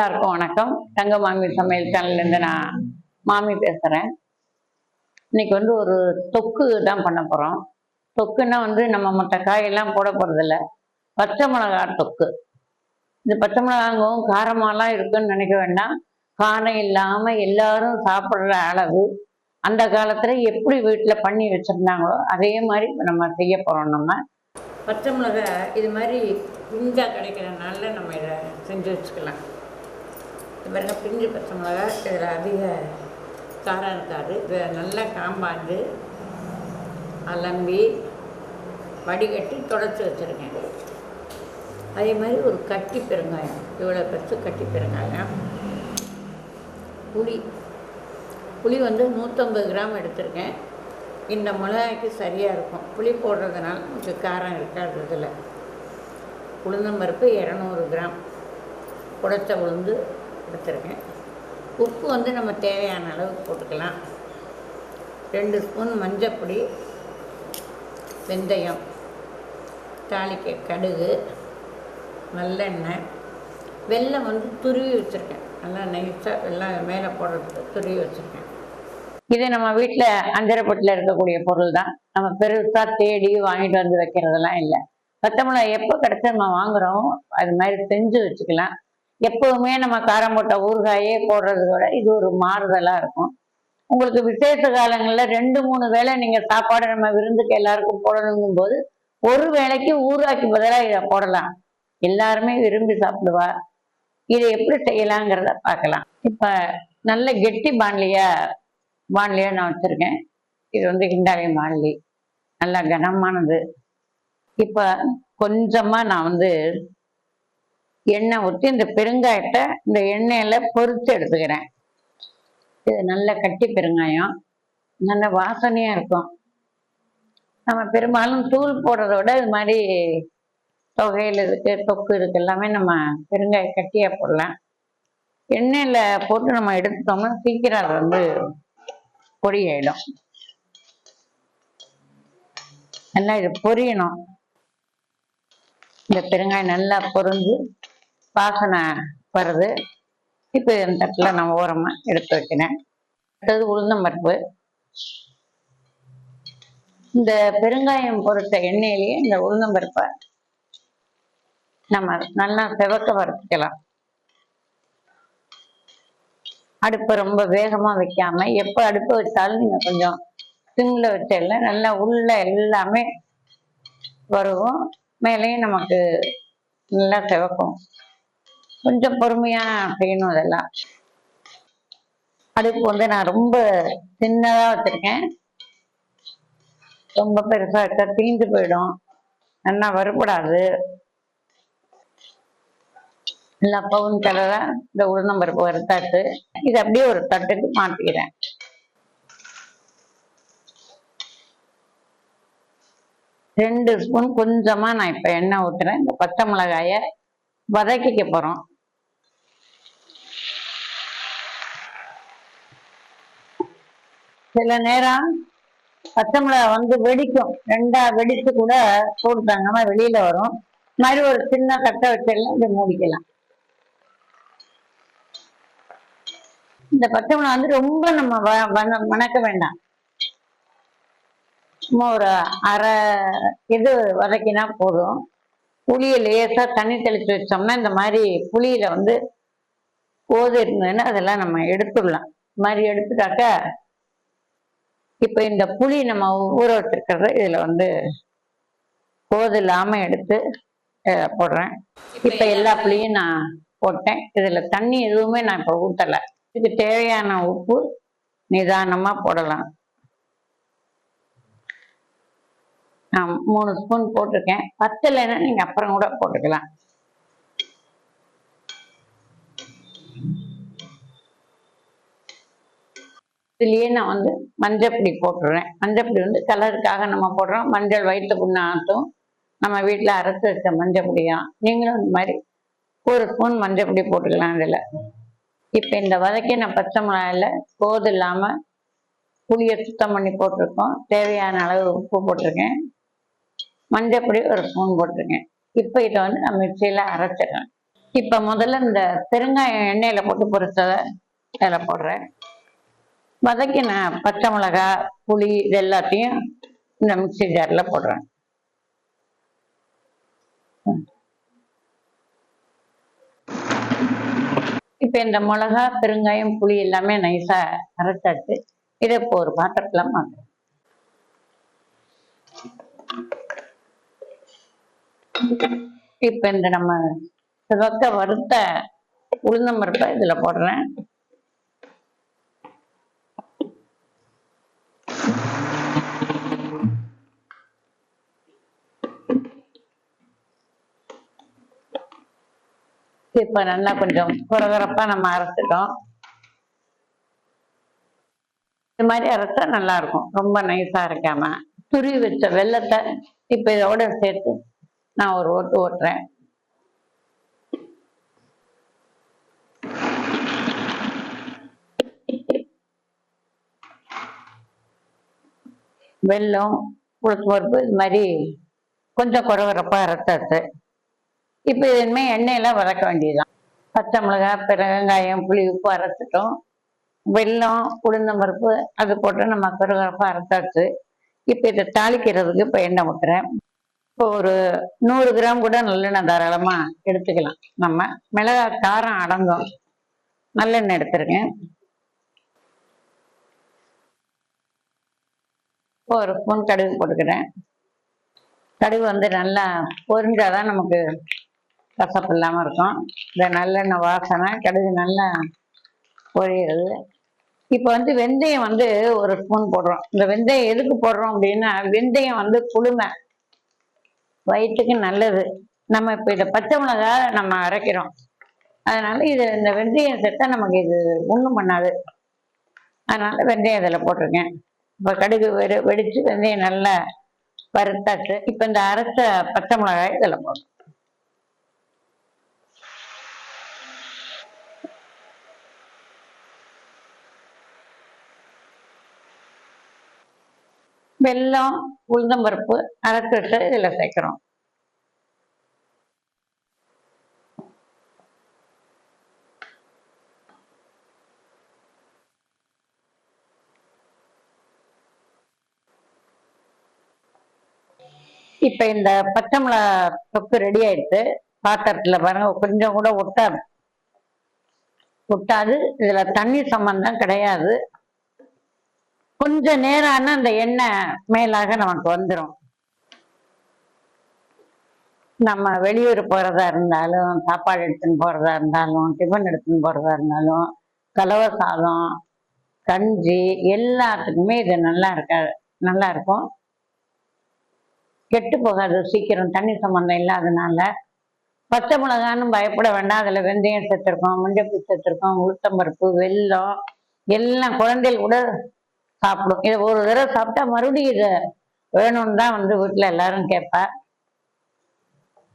எல்லாருக்கும் வணக்கம். தங்க மாமி சமையல் சேனல்லேருந்து நான் மாமி பேசுகிறேன் இன்னைக்கு வந்து ஒரு தொக்கு தான் பண்ண போகிறோம் தொக்குன்னா வந்து நம்ம மற்ற காயெல்லாம் போட போகிறதில்ல பச்சை மிளகா தொக்கு. இந்த பச்சை மிளகாங்கவும் காரமாலாம் இருக்குன்னு நினைக்க வேண்டாம். காரம் இல்லாமல் எல்லாரும் சாப்பிட்ற அளவு. அந்த காலத்தில் எப்படி வீட்டில் பண்ணி வச்சுருந்தாங்களோ அதே மாதிரி நம்ம செய்ய போகிறோம் நம்ம. பச்சை மிளகா இது மாதிரி பிஞ்சா கிடைக்கிறனால நம்ம இதை செஞ்சு வச்சுக்கலாம். இது பாருங்க பிஞ்சு பச்சை மிளகா இதில் அதிக காரம் இருக்காது. இதை நல்லா காம்பாண்டு அலம்பி வடிகட்டி தொடச்சி வச்சுருக்கேன். அதே மாதிரி ஒரு கட்டி பெருங்காயம் இவ்வளோ பெருசு கட்டி பெருங்காயம். புளி புளி வந்து நூற்றம்பது கிராம் எடுத்திருக்கேன். இந்த மிளகாய்க்கு சரியாக இருக்கும். புளி போடுறதுனால கொஞ்சம் காரம் இருக்காது இதில். உளுந்தம்பருப்பு இரநூறு கிராம். உடைச்ச உளுந்து கொடுத்துருக்கேன். உப்பு வந்து நம்ம தேவையான அளவுக்கு போட்டுக்கலாம். ரெண்டு ஸ்பூன் மஞ்சப்பொடி வெந்தயம் தாளிக்க கடுகு நல்லெண்ணெய். வெள்ளம் வந்து துருவி வச்சுருக்கேன். நல்லா நைஸாக வெள்ளம் மேலே போடுறதுக்கு துருவி வச்சுருக்கேன். இது நம்ம வீட்டில் அஞ்சரைப்பட்டில் இருக்கக்கூடிய பொருள் தான். நம்ம பெருசாக தேடி வாங்கிட்டு வந்து வைக்கிறதெல்லாம் இல்லை. பத்தமிழை எப்போ கிடைச்சா நம்ம வாங்குறோம். அது மாதிரி செஞ்சு வச்சுக்கலாம். எப்போதுமே நம்ம காரம் போட்ட ஊறுகாயே போடுறத விட இது ஒரு மாறுதலாக இருக்கும். உங்களுக்கு விசேஷ காலங்களில் ரெண்டு மூணு வேளை நீங்கள் சாப்பாடு நம்ம விருந்துக்கு எல்லாருக்கும் போடணுங்கும் போது ஒரு வேளைக்கு ஊறுகாய்க்கு பதிலாக இதை போடலாம். எல்லாருமே விரும்பி சாப்பிடுவா. இதை எப்படி செய்யலாங்கிறத பார்க்கலாம். இப்போ நல்ல கெட்டி பாண்லியா பாண்லியா நான் வச்சுருக்கேன். இது வந்து கிண்டாலி பாண்லி நல்லா கனமானது. இப்போ கொஞ்சமாக நான் வந்து எண்ணெய் ஊற்றி இந்த பெருங்காயத்தை இந்த எண்ணெயில் பொறித்து எடுத்துக்கிறேன். இது நல்ல கட்டி பெருங்காயம். நல்ல வாசனையாக இருக்கும். நம்ம பெரும்பாலும் தூள் போடுறத விட இது மாதிரி தொகையில் இருக்கு தொக்கு இருக்கு எல்லாமே நம்ம பெருங்காய கட்டியாக போடலாம். எண்ணெயில் போட்டு நம்ம எடுத்துட்டோம்னா சீக்கிரம் அது வந்து பொடி ஆயிடும் நல்லா இது பொரியணும். இந்த பெருங்காயம் நல்லா பொரிஞ்சு வாசனை வருது இப்போ இந்த தட்டில் நான் ஓரமாக எடுத்து வைக்கிறேன். அடுத்தது உளுந்தம்பருப்பு இந்த பெருங்காயம் பொறுத்த எண்ணெயிலேயே இந்த உளுந்தம்பருப்பை நம்ம நல்லா செவக்க வறுத்துக்கலாம். அடுப்பை ரொம்ப வேகமாக வைக்காம எப்போ அடுப்பு வச்சாலும் நீங்கள் கொஞ்சம் சிம்மில் வச்சல நல்லா உள்ள எல்லாமே வருவோம். மேலேயும் நமக்கு நல்லா செவக்கும். கொஞ்சம் பொறுமையாக செய்யணும் அதெல்லாம். அடுப்பு வந்து நான் ரொம்ப சின்னதாக வச்சுருக்கேன். ரொம்ப பெருசாக வச்சா தீந்து போயிடும். நல்லா வரக்கூடாது நல்லா பவுன் கலராக இந்த உளுந்தம்பருப்பு வறுத்தாட்டு இது அப்படியே ஒரு தட்டுக்கு மாற்றிக்கிறேன் ரெண்டு ஸ்பூன் கொஞ்சமாக நான் இப்போ எண்ணெய் ஊற்றுறேன் இந்த பச்சை மிளகாயை வதக்கிக்க போகிறோம் சில நேரம் பச்சை மிளகாய் வந்து வெடிக்கும். ரெண்டா வெடிச்சு கூட சூடு வெளியில வரும். மாதிரி ஒரு சின்ன தட்டை வச்சிடலாம் இதை மூடிக்கலாம். இந்த பச்சை மிளகாய் வந்து ரொம்ப நம்ம வ- வணக்க வேண்டாம். சும்மா ஒரு அரை இது வதக்கினா போதும். புளியை லேசா தண்ணி தெளிச்சு வச்சோம்னா இந்த மாதிரி புளியில வந்து கோது இருந்ததுன்னா அதெல்லாம் நம்ம எடுத்துடலாம். இந்த மாதிரி எடுத்துட்டாக்க இப்போ இந்த புளி நம்ம ஊற வச்சிருக்கிறத இதுல வந்து கோது இல்லாம எடுத்து போடுறேன். இப்போ எல்லா புளியும் நான் போட்டேன். இதுல தண்ணி எதுவுமே நான் இப்போ ஊத்தல. இதுக்கு தேவையான உப்பு நிதானமா போடலாம். நான் மூணு ஸ்பூன் போட்டிருக்கேன். பத்தலைன்னா நீங்க அப்புறம் கூட போட்டுக்கலாம். இதுலயே நான் வந்து மஞ்சப்பொடி போட்டுடுறேன் மஞ்சப்பொடி வந்து கலருக்காக நம்ம போடுறோம். மஞ்சள் வயிற்று புண்ணு ஆட்டும். நம்ம வீட்டில் அரைச்சு வச்ச மஞ்சப்பொடியா நீங்களும் இந்த மாதிரி ஒரு ஸ்பூன் மஞ்சப்பொடி போட்டுக்கலாம் இதில். இப்போ இந்த வதக்கின பச்சை மிளகாயில் கோது இல்லாமல் புளியை சுத்தம் பண்ணி போட்டிருக்கோம். தேவையான அளவு உப்பு போட்டிருக்கேன். மஞ்சப்பொடி ஒரு ஸ்பூன் போட்டிருக்கேன். இப்போ இதை வந்து நான் மிக்சியில் அரைச்சிடுறேன். இப்போ முதல்ல இந்த பெருங்காயம் எண்ணெயில் போட்டு பொரிச்சதை அதில் போடுறேன். வதக்கின பச்சை மிளகா புளி இது எல்லாத்தையும் இந்த மிக்ஸி ஜாரில் போடுறேன். இப்போ இந்த மிளகா பெருங்காயம் புளி எல்லாமே நைஸாக அரைச்சாச்சு. இதை இப்போ ஒரு பாத்திரத்துல மாற்றுறேன் இப்போ இந்த நம்ம சிவக்க வறுத்த உளுந்தம்பருப்பை இதில் போடுறேன். இப்போ நல்லா கொஞ்சம் குறகுறப்பா நம்ம அரைச்சிட்டோம். இது மாதிரி அரைச்சா நல்லா இருக்கும். ரொம்ப நைஸா அரைக்காம. துருவி வச்ச வெள்ளத்தை இப்போ இதோட சேர்த்து நான் ஒரு ஓட்டு ஓட்டுறேன். வெல்லம் உளுத்து பருப்பு இது மாதிரி கொஞ்சம் குறவரப்பா அரைச்சாச்சு. இப்போ இதுமே இனிமே எண்ணெயெல்லாம் வதக்க வேண்டியதுதான். பச்சை மிளகாய் பெருங்காயம் புளி உப்பு அரைச்சிட்டோம். வெல்லம் உளுந்தம்பருப்பு அது போட்டு நம்ம கருகரப்பா அரைச்சாச்சு. இப்போ இதை தாளிக்கிறதுக்கு இப்போ எண்ணெய் ஊற்றுறேன் இப்போ ஒரு நூறு கிராம் கூட நல்லெண்ணெய் தாராளமாக எடுத்துக்கலாம். நம்ம மிளகாய் காரம் அடங்கும். நல்லெண்ணெய் எடுத்துருக்கேன் இப்போ ஒரு ஸ்பூன் கடுகு போட்டுக்கிறேன். கடுகு வந்து நல்லா பொரிஞ்சாதான் நமக்கு கசப்பு இல்லாமல் இருக்கும். இந்த நல்லெண்ணெய் வாசனை கடுகு நல்லா பொரியுது இப்போ வந்து வெந்தயம் வந்து ஒரு ஸ்பூன் போடுறோம். இந்த வெந்தயம் எதுக்கு போடுறோம் அப்படின்னா வெந்தயம் வந்து குளுமை. வயிற்றுக்கு நல்லது. நம்ம இப்போ இதை பச்சை மிளகா நம்ம அரைக்கிறோம். அதனால இது இந்த வெந்தயம் சேர்த்தா நமக்கு இது ஒன்றும் பண்ணாது. அதனால வெந்தயம் இதில் போட்டிருக்கேன். இப்போ கடுகு வெடி வெடித்து வெந்தயம் நல்லா வறுத்தாச்சு. இப்போ இந்த அரைச்ச பச்சை மிளகாய் இதில் போடுறோம். வெல்லம் உளுந்தம்பருப்பு அரைச்சு வச்சு இதில் சேர்க்குறோம். இப்ப இந்த பச்சை மிளகா தொக்கு ரெடி ஆயிடுச்சு. பாத்திரத்துல பாருங்க கொஞ்சம் கூட ஒட்டாது ஒட்டாது இதுல தண்ணி சம்பந்தம் கிடையாது. கொஞ்ச நேரம் ஆனா அந்த எண்ணெய் மேலாக நமக்கு வந்துடும் நம்ம வெளியூர் போறதா இருந்தாலும் சாப்பாடு எடுத்துன்னு போறதா இருந்தாலும் டிஃபன் எடுத்துன்னு போறதா இருந்தாலும் கலவை சாதம் கஞ்சி எல்லாத்துக்குமே இது நல்லா இருக்காது நல்லா இருக்கும். கெட்டு போகாது சீக்கிரம் தண்ணி சம்மந்தம் இல்லாதனால. பச்சை மிளகான்னு பயப்பட வேண்டாம். அதில் வெந்தயம் சேர்த்துருக்கோம் மஞ்சள் சேர்த்துருக்கோம் உளுத்தம்பருப்பு வெல்லம் எல்லாம் குழந்தைகள் கூட சாப்பிடும். இதை ஒரு தடவை சாப்பிட்டா மறுபடியும் இதை வேணும்னு தான் வந்து வீட்டில் எல்லாரும் கேட்பா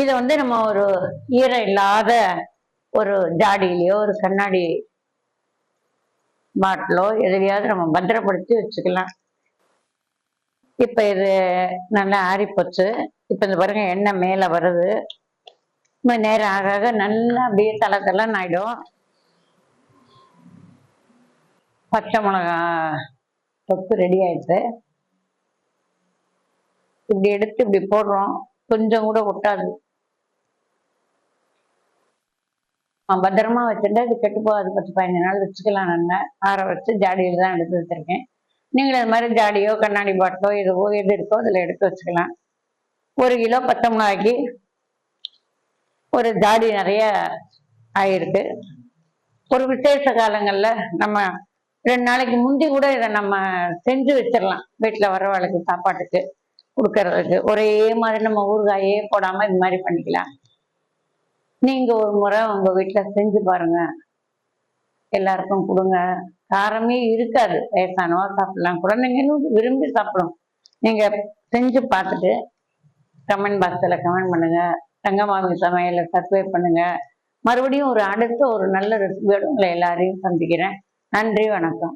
இதை வந்து நம்ம ஒரு ஈரம் இல்லாத ஒரு ஜாடியிலையோ ஒரு கண்ணாடி பாட்டிலோ எதுலையாவது நம்ம பத்திரப்படுத்தி வச்சுக்கலாம். இப்போ இது நல்லா ஆறிப்போச்சு. இப்போ இந்த பாருங்க எண்ணெய் மேலே வருது. நேரம் ஆக ஆக நல்லா அப்படியே தலை தலைன்னு ஆகிடும் பச்சை மிளகா தொக்கு ரெடி ஆயிடுது இப்படி எடுத்து இப்படி போடுறோம். கொஞ்சம் கூட ஒட்டாது. பத்திரமா வச்சுட்டு அது கெட்டு போகாது. பத்து பதினஞ்சு நாள் வச்சுக்கலாம் நான் ஆற வச்சு ஜாடியில் தான் எடுத்து வச்சிருக்கேன். நீங்கள் அது மாதிரி ஜாடியோ கண்ணாடி பாட்டிலோ எதுவோ எது இருக்கோ அதில் எடுத்து வச்சுக்கலாம். ஒரு கிலோ பச்சை மிளகாய்க்கு ஒரு ஜாடி நிறைய ஆயிருக்கு. ஒரு விசேஷ காலங்களில் நம்ம ரெண்டு நாளைக்கு முந்தி கூட இதை நம்ம செஞ்சு வச்சிடலாம். வீட்டில் வரவாளுக்கு சாப்பாட்டுக்கு கொடுக்கறதுக்கு. ஒரே மாதிரி நம்ம ஊறுகாயே போடாமல் இது மாதிரி பண்ணிக்கலாம். நீங்கள் ஒரு முறை உங்கள் வீட்டில் செஞ்சு பாருங்க. எல்லாருக்கும் கொடுங்க. காரமே இருக்காது. வயசானவா சாப்பிடலாம். குழந்தைங்களும் விரும்பி சாப்பிடும். நீங்கள் செஞ்சு பார்த்துட்டு கமெண்ட் பாக்ஸில் கமெண்ட் பண்ணுங்கள் தங்கமாமி சமையலை சர்வே பண்ணுங்கள் மறுபடியும் ஒரு அடுத்த ஒரு நல்ல ரெசிபியோடு உங்களை எல்லாரையும் சந்திக்கிறேன். நன்றி வணக்கம்.